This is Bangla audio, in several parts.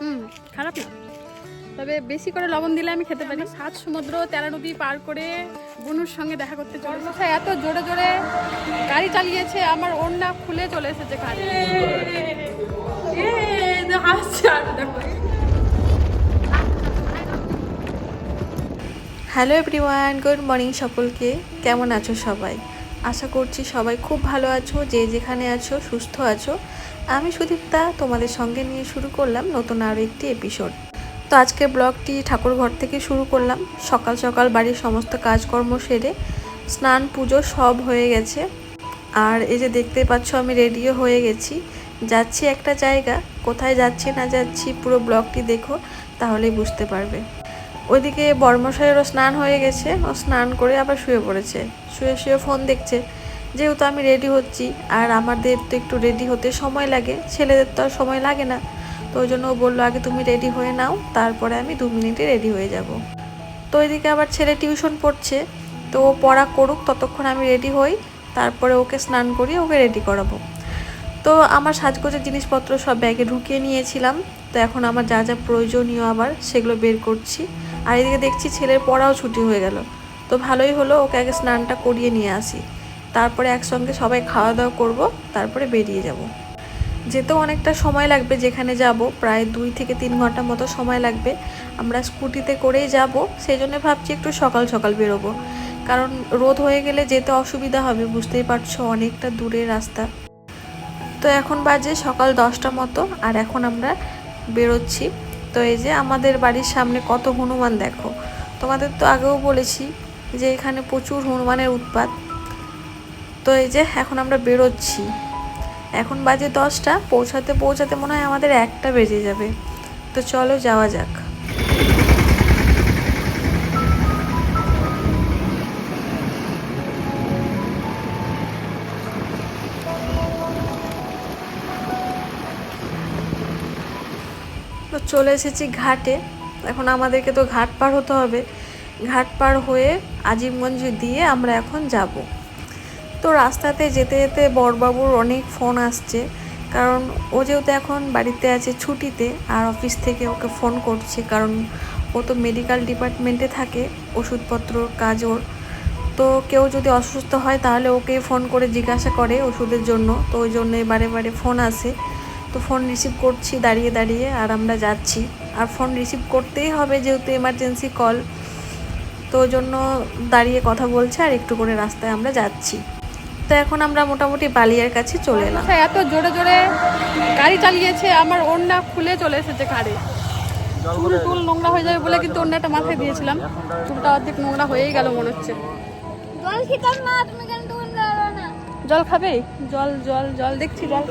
হুম খারাপ না। তবে বেশি করে লবণ দিলে আমি খেতে পারি। সাত সমুদ্র তেরা নদী পার করে বনুর সঙ্গে দেখা করতে চলে মশাই এত জোরে জোরে গাড়ি চালিয়েছে আমার ওড়না খুলে চলে এসেছে গাড়ি হ্যালো এভরিওয়ান গুড মর্নিং সকলকে। কেমন আছো সবাই? আশা করছি সবাই খুব ভালো আছো, যে যেখানে আছো, সুস্থ আছো। আমি সুদীপ্তা, তোমাদের সঙ্গে নিয়ে শুরু করলাম নতুন আরও একটি এপিসোড তো আজকের ব্লগটি ঠাকুর ঘর থেকে শুরু করলাম। সকাল সকাল বাড়ির সমস্ত কাজকর্ম সেরে স্নান, পুজো সব হয়ে গেছে। আর এই যে দেখতে পাচ্ছ, আমি রেডিও হয়ে গেছি। যাচ্ছি একটা জায়গা। কোথায় যাচ্ছি না যাচ্ছি, পুরো ব্লগটি দেখো, তাহলেই বুঝতে পারবে। ওইদিকে বর্মশাইয়েরও স্নান হয়ে গেছে। ও স্নান করে আবার শুয়ে পড়েছে। শুয়ে শুয়ে ফোন দেখছে, যেহেতু আমি রেডি হচ্ছি, আর আমাদের তো একটু রেডি হতে সময় লাগে, ছেলেদের তো আর সময় লাগে না, তো ওই জন্য ও বলল, আগে তুমি রেডি হয়ে নাও, তারপরে আমি দু মিনিটে রেডি হয়ে যাব। তো ওইদিকে আবার ছেলে টিউশন পড়ছে, তো ও পড়া করুক, ততক্ষণ আমি রেডি হই, তারপরে ওকে স্নান করিয়ে ওকে রেডি করাবো। তো আমার সাজগোজের জিনিসপত্র সব ব্যাগে ঢুকিয়ে নিয়েছিলাম, তো এখন আমার যা যা প্রয়োজনীয় আবার সেগুলো বের করছি। আর এদিকে দেখছি ছেলের পড়াও ছুটি হয়ে গেল। তো ভালোই হলো, ওকে আগে স্নানটা করিয়ে নিয়ে আসি। তারপরে একসঙ্গে সবাই খাওয়া দাওয়া করব, তারপরে বেরিয়ে যাব। যেতেও অনেকটা সময় লাগবে যেখানে যাব, প্রায় দুই থেকে তিন ঘণ্টা মতো সময় লাগবে। আমরা স্কুটিতে করেই যাব সেই জন্য ভাবছি একটু সকাল সকাল বেরোবো। কারণ রোদ হয়ে গেলে যেতে অসুবিধা হবে, বুঝতেই পারছ অনেকটা দূরের রাস্তা। তো এখন বাজে সকাল দশটা মতো, আর এখন আমরা বেরোচ্ছি। তো এই যে আমাদের বাড়ির সামনে কত হনুমান দেখো। তোমাদের তো আগেও বলেছি যে এখানে প্রচুর হনুমানের উৎপাত। তো এই যে এখন আমরা বেরোচ্ছি। এখন বাজে দশটা, পৌঁছাতে পৌঁছাতে মনে হয় আমাদের একটা বেজে যাবে। তো চলো যাওয়া যাক। চলে এসেছি ঘাটে। এখন আমাদেরকে তো ঘাট পার হতে হবে। ঘাট পার হয়ে আজিমগঞ্জ দিয়ে আমরা এখন যাব। তো রাস্তাতে যেতে যেতে বড়বাবুর অনেক ফোন আসছে। কারণ ও যেহেতু এখন বাড়িতে আছে ছুটিতে, আর অফিস থেকে ওকে ফোন করছে। কারণ ও তো মেডিকেল ডিপার্টমেন্টে থাকে, ওষুধপত্র, কাজ ওর। তো কেউ যদি অসুস্থ হয় তাহলে ওকে ফোন করে জিজ্ঞাসা করে ওষুধের জন্য। তো ওই জন্য বারে বারে ফোন আসে। তো ফোন রিসিভ করছি দাঁড়িয়ে দাঁড়িয়ে আর আমরা যাচ্ছি। আর ফোন রিসিভ করতেই হবে যেহেতু এমার্জেন্সি কল তো ওই জন্য দাঁড়িয়ে কথা বলছে আর একটু করে রাস্তায় আমরা যাচ্ছি। তো এখন আমরা মোটামুটি বালিয়ার কাছে চলে এলাম। এত জোরে জোরে গাড়ি চালিয়েছে আমার ওড়না খুলে চলে এসেছে গাড়ি চুল টুল নোংরা হয়ে যাবে বলে কিন্তু অন্যটা মাথায় দিয়েছিলাম। চুলটা অর্ধেক নোংরা হয়েই গেল মনে হচ্ছে। জল খেতাম না তুমি কেন দোকান দাঁড়াল না? জল খাবে? জল জল জল দেখছি জল।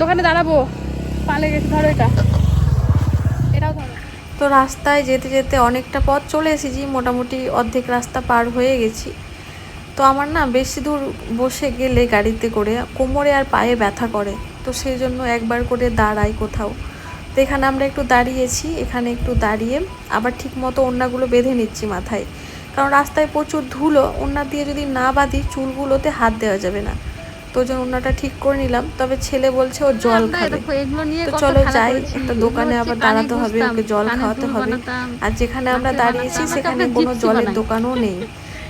দোকানে দাঁড়াবো। পালে গেছে ধরো এটা। এটাও ধরো। তো রাস্তায় যেতে যেতে অনেকটা পথ চলে এসেছি মোটামুটি অর্ধেক রাস্তা পার হয়ে গেছি। তো আমার না বেশি দূর বসে গেলে গাড়িতে করে কোমরে আর পায়ে ব্যথা করে। তো সেই জন্য একবার করে দাঁড়াই কোথাও। তো এখানে আমরা একটু দাঁড়িয়েছি এখানে একটু দাঁড়িয়ে আবার ঠিক মতো ওড়নাগুলো বেঁধে নিচ্ছি মাথায়। কারণ রাস্তায় প্রচুর ধুলো ওড়না দিয়ে যদি না বাঁধি চুলগুলোতে হাত দেওয়া যাবে না। তো ওই জন্য ওড়নাটা ঠিক করে নিলাম তবে ছেলে বলছে ও জল খাবে। তো চলো যাই একটা দোকানে আবার দাঁড়াতে হবে ওকে জল খাওয়াতে হবে। আর যেখানে আমরা দাঁড়িয়েছি সেখানে কোনো জলের দোকানও নেই।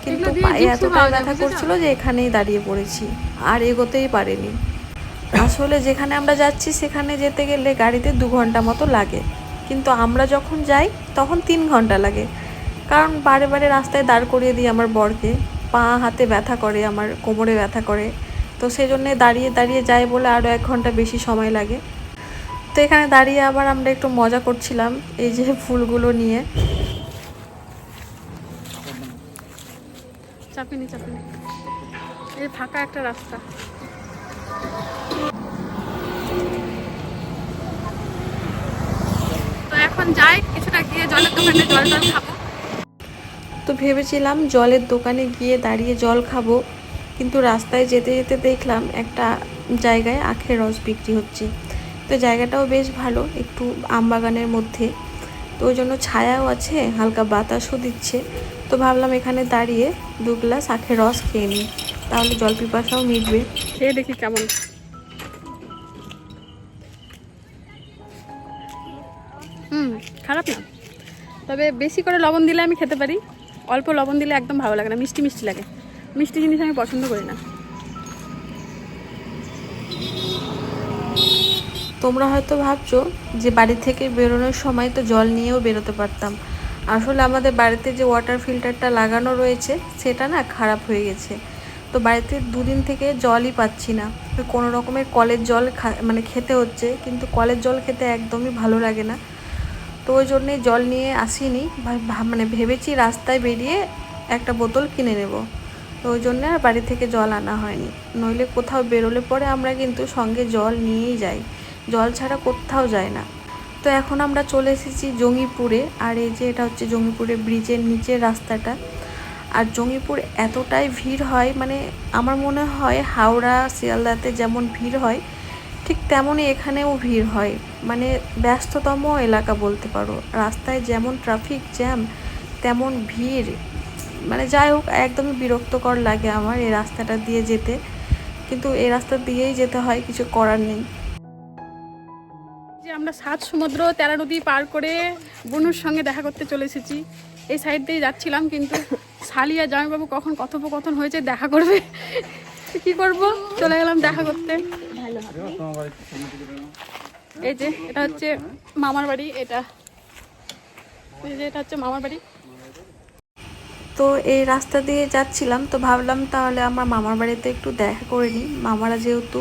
কিন্তু পায়ে যায়, ব্যথা? করছিল যে এখানেই দাঁড়িয়ে পড়েছি আর এগোতেই পারেনি। আসলে যেখানে আমরা যাচ্ছি সেখানে যেতে গেলে গাড়িতে দু ঘণ্টা মতো লাগে। কিন্তু আমরা যখন যাই তখন তিন ঘণ্টা লাগে। কারণ বারে বারে রাস্তায় দাঁড় করিয়ে দিই আমার বরকে। পা হাতে ব্যথা করে আমার কোমরে ব্যথা করে। তো সেই জন্যে দাঁড়িয়ে দাঁড়িয়ে যাই বলে আরও এক ঘণ্টা বেশি সময় লাগে। তো এখানে দাঁড়িয়ে আবার আমরা একটু মজা করছিলাম এই যে ফুলগুলো নিয়ে। চাপিনি চাপিনি এই ফাঁকা একটা রাস্তা। তো এখন যাই কিছুটা গিয়ে জলের দোকানে জল টল খাব। তো ভেবেছিলাম জলের দোকানে গিয়ে দাঁড়িয়ে জল খাব। কিন্তু রাস্তায় যেতে যেতে দেখলাম একটা জায়গায় আখের রস বিক্রি হচ্ছে। তো জায়গাটাও বেশ ভালো, একটু আমবাগানের মধ্যে। তো ওই জন্য ছায়াও আছে, হালকা বাতাসও দিচ্ছে। তো ভাবলাম এখানে দাঁড়িয়ে দু গ্লাস আখের রস খেয়ে নিই, তাহলে জল পিপাসাও মিটবে। খেয়ে দেখি কেমন। হুম, খারাপ না। তবে বেশি করে লবণ দিলে আমি খেতে পারি, অল্প লবণ দিলে একদম ভালো লাগে না, মিষ্টি মিষ্টি লাগে। মিষ্টি জিনিস আমি পছন্দ করি না। তোমরা হয়তো ভাবছ যে বাড়ি থেকে বেরোনোর সময় তো জল নিয়েও বেরোতে পারতাম। আসলে আমাদের বাড়িতে যে ওয়াটার ফিল্টারটা লাগানো রয়েছে, সেটা না খারাপ হয়ে গেছে। তো বাড়িতে দুদিন থেকে জলই পাচ্ছি না। কোনো রকমের কলের জল মানে খেতে হচ্ছে, কিন্তু কলের জল খেতে একদমই ভালো লাগে না। তো ওই জন্যে জল নিয়ে আসিনি মানে ভেবেছি রাস্তায় বেরিয়ে একটা বোতল কিনে নেব। তো ওই জন্য আর বাড়ি থেকে জল আনা হয়নি। নইলে কোথাও বেরোলে পরে আমরা কিন্তু সঙ্গে জল নিয়েই যাই। জল ছাড়া কোথাও যায় না। তো এখন আমরা চলে এসেছি জঙ্গিপুরে। আর এই যে এটা হচ্ছে জঙ্গিপুরে ব্রিজের নিচের রাস্তাটা। আর জঙ্গিপুর এতটাই ভিড় হয় মানে আমার মনে হয় হাওড়া, শিয়ালদাতে যেমন ভিড় হয়, ঠিক তেমনই এখানেও ভিড় হয়। মানে ব্যস্ততম এলাকা বলতে পারো। রাস্তায় যেমন ট্রাফিক জ্যাম তেমন ভিড়। মানে যাই হোক, একদমই বিরক্তকর লাগে আমার এই রাস্তাটা দিয়ে যেতে। কিন্তু এই রাস্তা দিয়েই যেতে হয়, কিছু করার নেই। যে আমরা সাত সমুদ্র, তেরা নদী পার করে বনুর সঙ্গে দেখা করতে চলে এসেছি। এই সাইড দিয়ে যাচ্ছিলাম, কিন্তু আর জামাইবাবু কখন কথোপকথন হয়েছে দেখা করবে? কি করব? চলে গেলাম দেখা করতে। এই যে, এটা হচ্ছে মামার বাড়ি, এটা। এই যে, এটা হচ্ছে মামার বাড়ি। তো এই রাস্তা দিয়ে যাচ্ছিলাম তো ভাবলাম তাহলে আমার মামার বাড়িতে একটু দেখা করে নিই। মামারা যেহেতু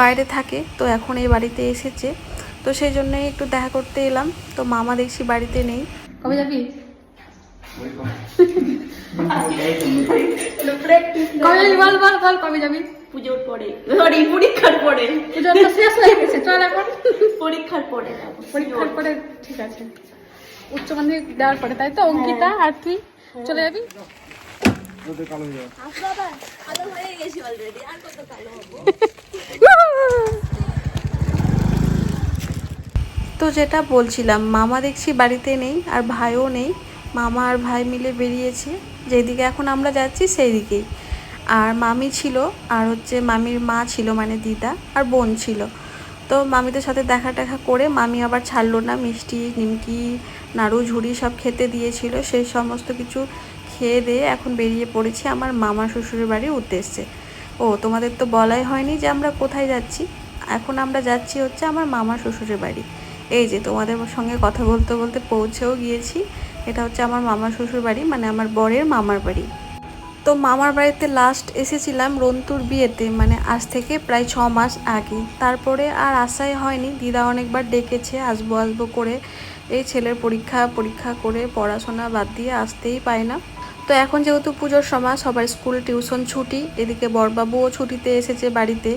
বাইরে থাকে তো এখন এই বাড়িতে এসেছে। তো সেই জন্যই একটু দেখা করতে এলাম। তো মামা দেখছি বাড়িতে নেই। কবে যাবি? বল বল বল কবে যাবি? পুজোর পরে। সরি পরীক্ষার পরে। পুজো তো শেষ হয়ে গেছে চল এখন। পরীক্ষার পরে পরীক্ষার পরে ঠিক আছে। উচ্চ মাধ্যমিক দেওয়ার পরে তাই তো অঙ্কিতা আর তুই? চলে যাবি? তো যেটা বলছিলাম, মামা দেখছি বাড়িতে নেই আর ভাইও নেই। মামা আর ভাই মিলে বেরিয়েছে। যেদিকে এখন আমরা যাচ্ছি সেই দিকেই আর মামি ছিল, আর হচ্ছে মামির মা ছিল মানে দিদা, আর বোন ছিল। তো মামিদের সাথে দেখা টেখা করে মামি আবার ছাড়লো না, মিষ্টি, নিমকি, নাড়ু, ঝুড়ি সব খেতে দিয়েছিল, সেই সমস্ত কিছু খেয়ে দিয়ে এখন বেরিয়ে পড়েছি। আমার মামা শ্বশুরের বাড়ির উদ্দেশ্যে ও, তোমাদের তো বলাই হয়নি যে আমরা কোথায় যাচ্ছি। এখন আমরা যাচ্ছি হচ্ছে আমার মামা শ্বশুরের বাড়ি। এই যে তোমাদের সঙ্গে কথা বলতে বলতে পৌঁছেও গিয়েছি। এটা হচ্ছে আমার মামা শ্বশুর বাড়ি মানে আমার বরের মামার বাড়ি। তো মামার বাড়িতে লাস্ট এসেছিলাম রন্তুর বিয়েতে মানে আজ থেকে প্রায় ছ মাস আগে। তারপরে আর আসাই হয়নি, দিদা অনেকবার ডেকেছে, আসব আসব করে। এই ছেলের পরীক্ষা পরীক্ষা করে পড়াশোনা বাদ দিয়ে আসতেই পায় না। তো এখন যেহেতু পুজোর সময়, সবার স্কুল টিউশন ছুটি, এদিকে বরবাবুও ছুটিতে এসেছে বাড়িতে।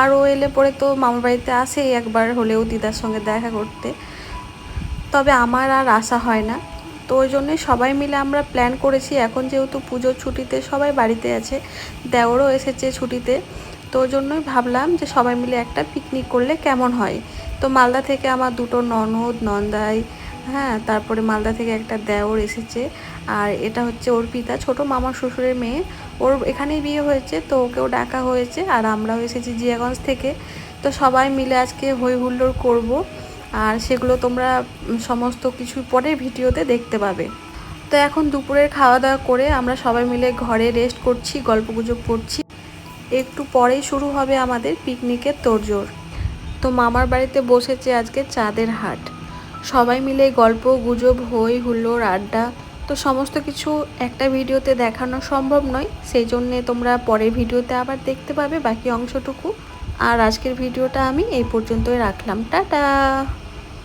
আর ও এলে পরে তো মামার বাড়িতে আসেই একবার হলেও দিদার সঙ্গে দেখা করতে। তবে আমার আর আশা হয় না। তো ওই জন্যে সবাই মিলে আমরা প্ল্যান করেছি। এখন যেহেতু পুজোর ছুটিতে সবাই বাড়িতে আছে, দেওরও এসেছে ছুটিতে। তো ওই জন্যই ভাবলাম যে সবাই মিলে একটা পিকনিক করলে কেমন হয়? তো মালদা থেকে আমার দুটো ননদ, নন্দাই হ্যাঁ তারপরে মালদা থেকে একটা দেওর এসেছে। আর এটা হচ্ছে ওর পিতা, ছোট মামার শ্বশুরের মেয়ে। ওর এখানেই বিয়ে হয়েছে, তো ওকেও ডাকা হয়েছে। আর আমরাও এসেছি জিয়াগঞ্জ থেকে। তো সবাই মিলে আজকে হই হুল্লোড় করব। আর সেগুলো তোমরা সমস্ত কিছু পরের ভিডিওতে দেখতে পাবে। তো এখন দুপুরের খাওয়া দাওয়া করে আমরা সবাই মিলে ঘরে রেস্ট করছি, গল্পগুজব করছি। একটু পরেই শুরু হবে আমাদের পিকনিকের তোড়জোড়। তো মামার বাড়িতে বসেছে আজকে চাঁদের হাট। সবাই মিলে গল্প, গুজব, হই হুল্লোড়, আড্ডা, তো সমস্ত কিছু একটা ভিডিওতে দেখানো সম্ভব নয়। সেই জন্যে তোমরা পরের ভিডিওতে আবার দেখতে পাবে বাকি অংশটুকু। আর আজকের ভিডিওটা আমি এই পর্যন্তই রাখলাম। টাটা!